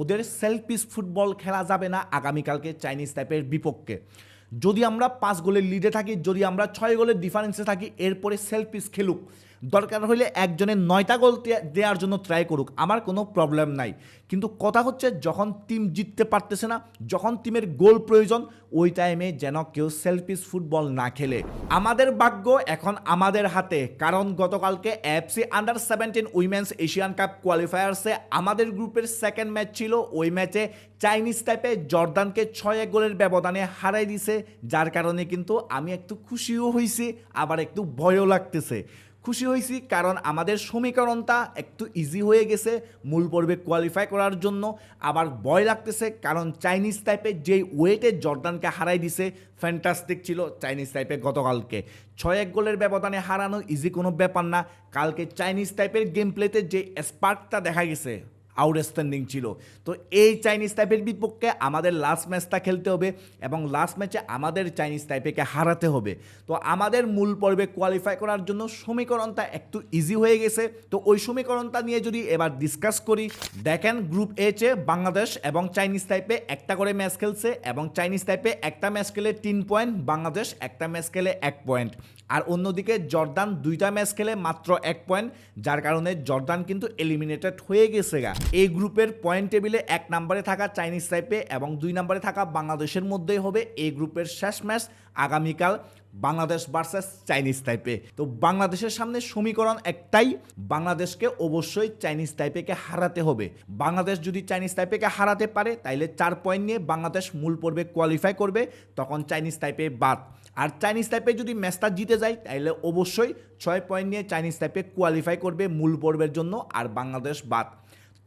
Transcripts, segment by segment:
ওদের self piece football খেলা যাবে না আগামীকালকে চাইনিজ টাইপের বিপক্ষে। যদি আমরা পাঁচ গোলের লিডে থাকি, যদি আমরা ছয় গোলের ডিফারেন্সে থাকি, এরপরে সেলফ পিস খেলুক। দরকার হলে একজনের নয়টা গোল দেওয়ার জন্য ট্রাই করুক, আমার কোনো প্রবলেম নাই। কিন্তু কথা হচ্ছে, যখন টিম জিততে পারতেছে না, যখন টিমের গোল প্রয়োজন, ওই টাইমে যেন কেউ সেলফিস ফুটবল না খেলে। আমাদের ভাগ্য এখন আমাদের হাতে, কারণ গতকালকে FC under seventeen women's Asian cup কোয়ালিফায়ার্সে আমাদের গ্রুপের সেকেন্ড ম্যাচ ছিল। ওই ম্যাচে চাইনিজ টাইপে জর্দানকে ছয় গোলের ব্যবধানে হারাই দিছে। যার কারণে কিন্তু আমি একটু খুশিও হয়েছি আবার একটু ভয়ও লাগতেছে। খুশি হয়েছি কারণ আমাদের সমীকরণটা একটু ইজি হয়ে গেছে, মূল পর্বে কোয়ালিফাই করার জন্য। আবার ভয় লাগতেছে কারণ চাইনিজ টাইপের যেই ওয়েটে জর্দানকে হারাই দিছে ফ্যান্টাস্টিক ছিল চাইনিজ টাইপের গতকালকে। ছয় এক গোলের ব্যবধানে হারানো ইজি কোনো ব্যাপার না। কালকে চাইনিজ টাইপের গেম প্লেতে যে স্পার্কটা দেখা গেছে। আউটস্ট্যান্ডিং ছিল। তো এই চাইনিজ টাইপের বিপক্ষে আমাদের লাস্ট ম্যাচটা খেলতে হবে এবং লাস্ট ম্যাচে আমাদের চাইনিজ টাইপেকে হারাতে হবে। তো আমাদের মূল পর্বে কোয়ালিফাই করার জন্য সমীকরণটা একটু ইজি হয়ে গেছে। তো ওই সমীকরণটা নিয়ে যদি এবার ডিসকাস করি, দেখেন গ্রুপ এইচে বাংলাদেশ এবং চাইনিজ টাইপে একটা করে ম্যাচ খেলছে এবং চাইনিজ টাইপে একটা ম্যাচ খেলে তিন পয়েন্ট বাংলাদেশ একটা ম্যাচ খেলে এক পয়েন্ট আর অন্যদিকে জর্দান দুইটা ম্যাচ খেলে মাত্র এক পয়েন্ট যার কারণে জর্দান কিন্তু এলিমিনেটেড হয়ে গেছে গা। এই গ্রুপের পয়েন্ট টেবিলে এক নম্বরে থাকা চাইনিজ টাইপে এবং দুই নম্বরে থাকা বাংলাদেশের মধ্যেই হবে এই গ্রুপের শেষ ম্যাচ আগামীকাল বাংলাদেশ ভার্সেস চাইনিজ টাইপে তো বাংলাদেশের সামনে সমীকরণ একটাই, বাংলাদেশকে অবশ্যই চাইনিজ টাইপেকে হারাতে হবে। বাংলাদেশ যদি চাইনিজ টাইপেকে হারাতে পারে, তাইলে চার পয়েন্ট নিয়ে বাংলাদেশ মূল পর্বে কোয়ালিফাই করবে, তখন চাইনিজ টাইপে বাদ। আর চাইনিজ টাইপে যদি ম্যাচটা জিতে যায় তাহলে অবশ্যই ছয় পয়েন্ট নিয়ে চাইনিজ টাইপে কোয়ালিফাই করবে মূল পর্বের জন্য, আর বাংলাদেশ বাদ।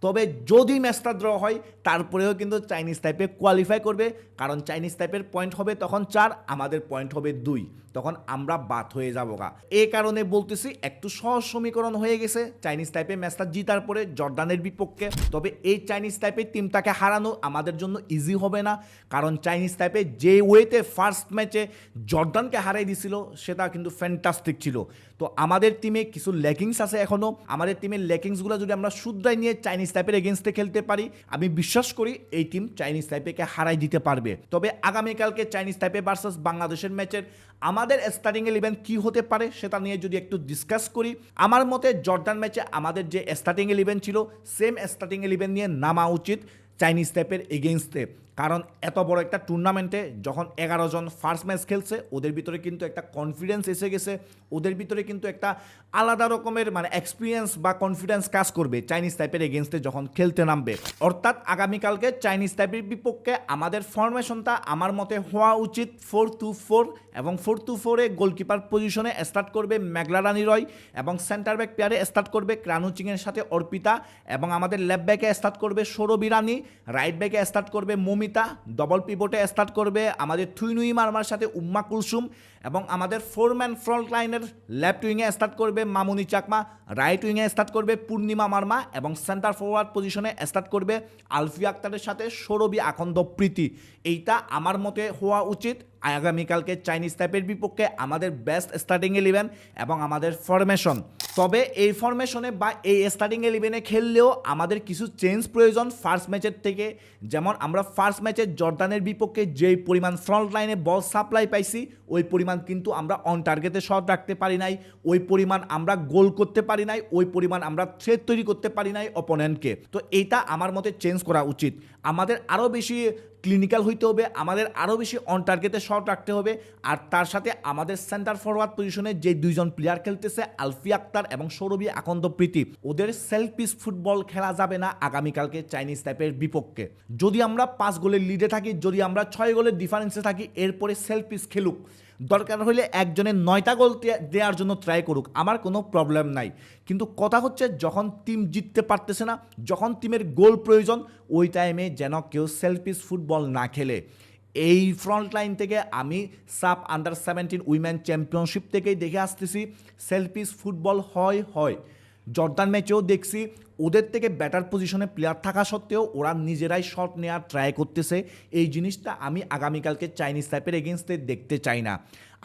তবে যদি ম্যাচটা ড্র হয়, তারপরেও কিন্তু চাইনিজ টাইপে কোয়ালিফাই করবে। কারণ চাইনিজ টাইপের পয়েন্ট হবে তখন চার, আমাদের পয়েন্ট হবে দুই। তখন আমরা বাদ হয়ে যাব গা। এই কারণে বলতেছি, একটু সহজ সমীকরণ হয়ে গেছে। চাইনিজ টাইপে ম্যাচটা জিতার পরে জর্দানের বিপক্ষে। তবে এই চাইনিজ টাইপের টিমটাকে হারানো আমাদের জন্য ইজি হবে না। কারণ চাইনিজ টাইপে যে ওয়েতে ফার্স্ট ম্যাচে জর্দানকে হারাই দিছিল সেটা কিন্তু ফ্যান্টাস্টিক ছিল। তো আমাদের টিমে কিছু ল্যাকিংস আছে এখনও আমাদের টিমের ল্যাকিংসগুলো যদি আমরা শুদ্ধরাই নিয়ে চাইনিজ টাইপের এগেনস্টে খেলতে পারি, আমি বিশ্বাস করি এই টিম চাইনিজ টাইপেকে হারাই দিতে পারবে। তবে আগামীকালকে চাইনিজ টাইপে ভার্সেস বাংলাদেশের ম্যাচের আমাদের স্টার্টিং ইলেভেন কি হতে পারে সেটা নিয়ে যদি একটু ডিসকাস করি, আমার মতে জর্দান ম্যাচে আমাদের যে স্টার্টিং ইলেভেন ছিল সেম স্টার্টিং ইলেভেন নিয়ে নামা উচিত চাইনিজ টাইপের এগেনস্টে কারণ এত বড় একটা টুর্নামেন্টে যখন এগারো জন ফার্স্ট ম্যাচ খেলছে, ওদের ভিতরে কিন্তু একটা কনফিডেন্স এসে গেছে, ওদের ভিতরে কিন্তু একটা আলাদা রকমের মানে এক্সপিরিয়েন্স বা কনফিডেন্স কাজ করবে চাইনিজ টাইপের এগেনস্টে যখন খেলতে নামবে। অর্থাৎ আগামীকালকে চাইনিজ টাইপের বিপক্ষে আমাদের ফরমেশনটা আমার মতে হওয়া উচিত। ফোর টু ফোর এবং ফোর টু ফোরে গোলকিপার পজিশনে স্টার্ট করবে মেঘলারানি রয় এবং সেন্টার ব্যাক পেয়ারে স্টার্ট করবে ক্রানুচিংয়ের সাথে অর্পিতা এবং আমাদের লেফট ব্যাকে স্টার্ট করবে সৌরভ ইরানি রাইট ব্যাকে স্টার্ট করবে মমিতা ডবল পিভটে স্টার্ট করবে, আমাদের থুইনুই মার্মার সাথে উম্মা কুলসুম এবং আমাদের ফোর ম্যান ফ্রন্ট লাইনের লেফট উইংয়ে স্টার্ট করবে মামুনি চাকমা রাইট উইংয়ে স্টার্ট করবে পূর্ণিমা মার্মা এবং সেন্টার ফরওয়ার্ড পজিশনে স্টার্ট করবে আলফি আক্তারের সাথে সৌরভী আখন্দ প্রীতি। এইটা আমার মতে হওয়া উচিত। আগামীকালকে চাইনিজ টাইপের বিপক্ষে আমাদের বেস্ট স্টার্টিং ইলেভেন এবং আমাদের ফরমেশন তবে এই ফরমেশনে বা এই স্টার্টিং ইলেভেনে খেললেও আমাদের কিছু চেঞ্জ প্রয়োজন ফার্স্ট ম্যাচের থেকে। যেমন আমরা ফার্স্ট ম্যাচে জর্দানের বিপক্ষে যেই পরিমাণ ফ্রন্ট লাইনে বল সাপ্লাই পাইছি, ওই পরিমাণ কিন্তু আমরা অন টার্গেটে শট রাখতে পারি নাই, ওই পরিমাণ আমরা গোল করতে পারি নাই, ওই পরিমাণ আমরা থ্রেড তৈরি করতে পারি নাই অপোনেন্টকে তো এইটা আমার মতে চেঞ্জ করা উচিত। আমাদের আরও বেশি ক্লিনিক্যাল হইতে হবে, আমাদের আরও বেশি অন টার্গেটে শট রাখতে হবে, আর তার সাথে আমাদের সেন্টার ফরওয়ার্ড পজিশনে যে দুইজন প্লেয়ার খেলতেছে, আলফি আক্তার এবং সৌরভী আকন্দ প্রীতি, ওদের সেলফ পিস ফুটবল খেলা যাবে না আগামীকালকে চাইনিজ টাইপের বিপক্ষে। যদি আমরা পাঁচ গোলের লিডে থাকি, যদি আমরা ছয় গোলের ডিফারেন্সে থাকি, এরপরে সেলফ পিস খেলুক। দরকার হলে একজনের নয়টা গোল দেওয়ার জন্য ট্রাই করুক, আমার কোনো প্রবলেম নাই। কিন্তু কথা হচ্ছে, যখন টিম জিততে পারতেছে না, যখন টিমের গোল প্রয়োজন, ওই টাইমে যেন কেউ সেলফিস ফুটবল না খেলে। এই ফ্রন্ট লাইন থেকে আমি SAFF under seventeen women championship থেকেই দেখে আসতেছি সেলফিস ফুটবল হয় হয়। জর্দান ম্যাচেও দেখছি ওদের থেকে ব্যাটার পজিশনে প্লেয়ার থাকা সত্ত্বেও ওরা নিজেরাই শট নেওয়ার ট্রাই করতেছে। এই জিনিসটা আমি আগামীকালকে চাইনিজ টাইপের এগেনস্টে দেখতে চাই না।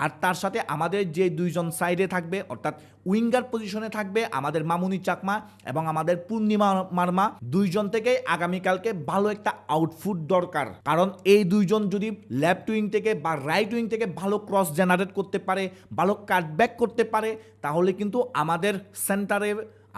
আর তার সাথে আমাদের যে দুইজন সাইডে থাকবে, অর্থাৎ উইঙ্গার পজিশনে থাকবে আমাদের মামুনি চাকমা এবং আমাদের পূর্ণিমা মার্মা, দুইজন থেকে আগামীকালকে ভালো একটা আউটফুট দরকার। কারণ এই দুইজন যদি লেফট উইং থেকে বা রাইট উইং থেকে ভালো ক্রস জেনারেট করতে পারে, ভালো কাটব্যাক করতে পারে, তাহলে কিন্তু আমাদের সেন্টারে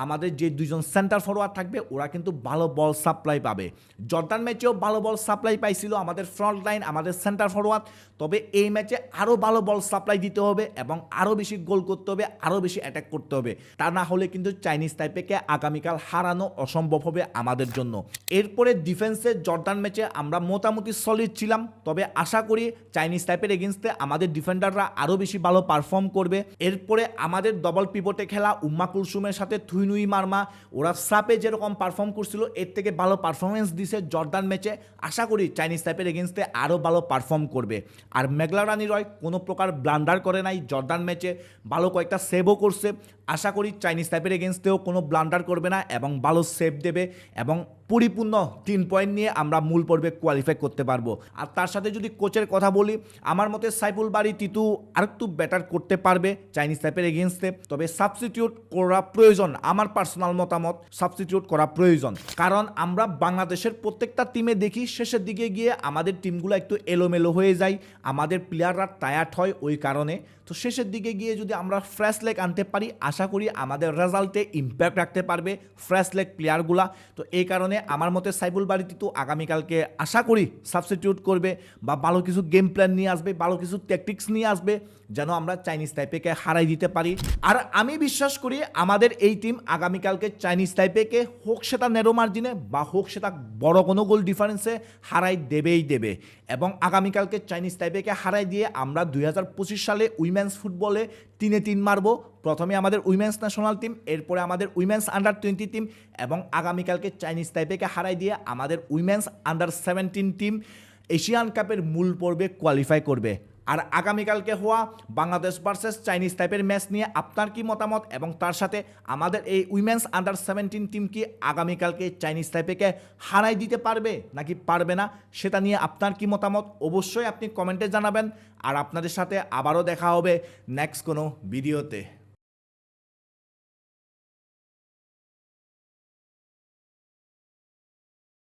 আমাদের যে দুজন সেন্টার ফরওয়ার্ড থাকবে, ওরা কিন্তু ভালো বল সাপ্লাই পাবে। জর্দান ম্যাচেও ভালো বল সাপ্লাই পাইছিল আমাদের ফ্রন্ট লাইন আমাদের সেন্টার ফরওয়ার্ড তবে এই ম্যাচে আরও ভালো বল সাপ্লাই দিতে হবে এবং আরও বেশি গোল করতে হবে, আরও বেশি অ্যাটাক করতে হবে। তা না হলে কিন্তু চাইনিজ টাইপেকে আগামীকাল হারানো অসম্ভব হবে আমাদের জন্য। এরপরে ডিফেন্সে জর্দান ম্যাচে আমরা মোটামুটি সলিড ছিলাম, তবে আশা করি চাইনিজ টাইপের এগেনস্টে আমাদের ডিফেন্ডাররা আরও বেশি ভালো পারফর্ম করবে। এরপরে আমাদের ডবল পিভটে খেলা উম্মা কুলসুমের সাথে থুইনুই মার্মা, ওরা সাপে যেরকম পারফর্ম করছিল, এর থেকে ভালো পারফরমেন্স দিছে জর্দান ম্যাচে। আশা করি চাইনিজ টাইপের এগেনস্টে আরও ভালো পারফর্ম করবে। আর মেঘলা রানী রয় কোনো প্রকার ব্লান্ডার করে নাই জর্দান ম্যাচে, ভালো কয়েকটা সেভও করছে। আশা করি চাইনিজ টাইপের এগেনস্টেও কোনো ব্লান্ডার করবে না এবং ভালো সেভ দেবে এবং পরিপূর্ণ তিন পয়েন্ট নিয়ে আমরা মূল পর্বে কোয়ালিফাই করতে পারব। আর তার সাথে যদি কোচের কথা বলি, আমার মতে সাইফুল বাড়ি, তিতু আরেকটু বেটার করতে পারবে চাইনিজ টাইপের এগেনস্টে তবে সাবস্টিটিউট করা প্রয়োজন, আমার পার্সোনাল মতামত সাবস্টিটিউট করা প্রয়োজন। কারণ আমরা বাংলাদেশের প্রত্যেকটা টিমে দেখি, শেষের দিকে গিয়ে আমাদের টিমগুলো একটু এলোমেলো হয়ে যায়, আমাদের প্লেয়াররা টায়ার্ড হয় ওই কারণে। তো শেষের দিকে গিয়ে যদি আমরা ফ্রেশ লেগ আনতে পারি, আশা করি আমাদের রেজাল্টে ইম্প্যাক্ট রাখতে পারবে ফ্রেশ লেগ প্লেয়ারগুলা তো এই কারণে আমার মতে সাইবুল বাড়িতে তো আগামীকালকে আশা করি সাবস্টিটিউট করবে বা ভালো কিছু গেম প্ল্যান নিয়ে আসবে, ভালো কিছু ট্যাকটিক্স নিয়ে আসবে, যেন আমরা চাইনিজ টাইপেকে হারাই দিতে পারি। আর আমি বিশ্বাস করি আমাদের এই টিম আগামীকালকে চাইনিজ টাইপেকে হোক সেটা নেরো মার্জিনে বা হোক সেটা বড় কোনো গোল ডিফারেন্সে হারাই দেবেই দেবে। এবং আগামীকালকে চাইনিজ টাইপেকে হারাই দিয়ে আমরা দুই হাজার পঁচিশ সালে উইমেন্স ফুটবলে তিনে তিন মারবো প্রথমে আমাদের উইমেন্স ন্যাশনাল টিম, এরপরে আমাদের উইমেন্স আন্ডার টোয়েন্টি টিম এবং আগামীকালকে চাইনিজ টাইপেকে হারাই দিয়ে আমাদের women's under seventeen team Asian কাপের মূল পর্বে কোয়ালিফাই করবে। আর আগামীকালকে হওয়া বাংলাদেশ ভার্সেস চাইনিজ টাইপের ম্যাচ নিয়ে আপনার কি মতামত? এবং তার সাথে আমাদের এই উইমেন্স আন্ডার সেভেন্টিন টিম কি আগামীকালকে চাইনিজ টাইপেকে হারাই দিতে পারবে নাকি পারবে না, সেটা নিয়ে আপনার কি মতামত? অবশ্যই আপনি কমেন্টে জানাবেন। আর আপনাদের সাথে আবারও দেখা হবে নেক্সট কোনো ভিডিওতে।